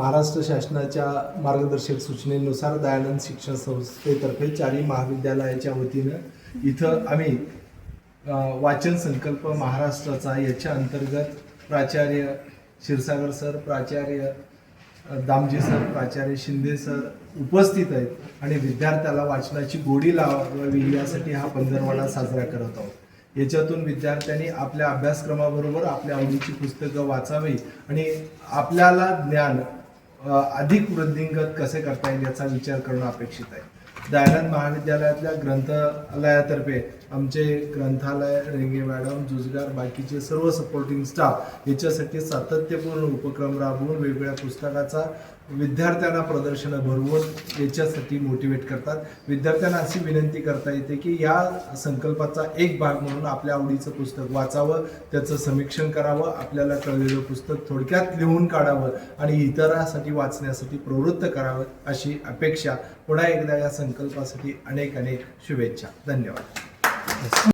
महाराष्ट्र शासनाच्या मार्गदर्शक सूचनेनुसार दयानंद शिक्षण संस्थेतर्फे चारही महाविद्यालयाच्या वतीनं इथं आम्ही वाचन संकल्प महाराष्ट्राचा याच्या अंतर्गत प्राचार्य क्षीरसागर सर प्राचार्य दामजी सर प्राचार्य शिंदे सर उपस्थित आहेत आणि विद्यार्थ्याला वाचनाची गोडी लावावी यासाठी हा पंधरवाडा साजरा करत आहोत. याच्यातून विद्यार्थ्यांनी आपल्या अभ्यासक्रमाबरोबर आपल्या आवडीची पुस्तकं वाचावी आणि आपल्याला ज्ञान अधिक वृद्धिंगत कसे करता येईल याचा विचार करणं अपेक्षित आहे. दयानंद महाविद्यालयातल्या ग्रंथालयातर्फे आमचे ग्रंथालय रेंगे मॅडम जुजगार बाकीचे सर्व सपोर्टिंग स्टाफ याच्यासाठी सातत्यपूर्ण उपक्रम राबवून वेगवेगळ्या पुस्तकाचा विद्यार्थ्यांना प्रदर्शनं भरवून याच्यासाठी मोटिवेट करतात. विद्यार्थ्यांना अशी विनंती करता येते की या संकल्पाचा एक भाग म्हणून आपल्या आवडीचं पुस्तक वाचावं त्याचं समीक्षण करावं आपल्याला कळलेलं पुस्तक थोडक्यात लिहून काढावं आणि इतरांसाठी वाचण्यासाठी प्रवृत्त करावं अशी अपेक्षा पुन्हा एकदा या संकल्पासाठी अनेक अनेक शुभेच्छा. धन्यवाद.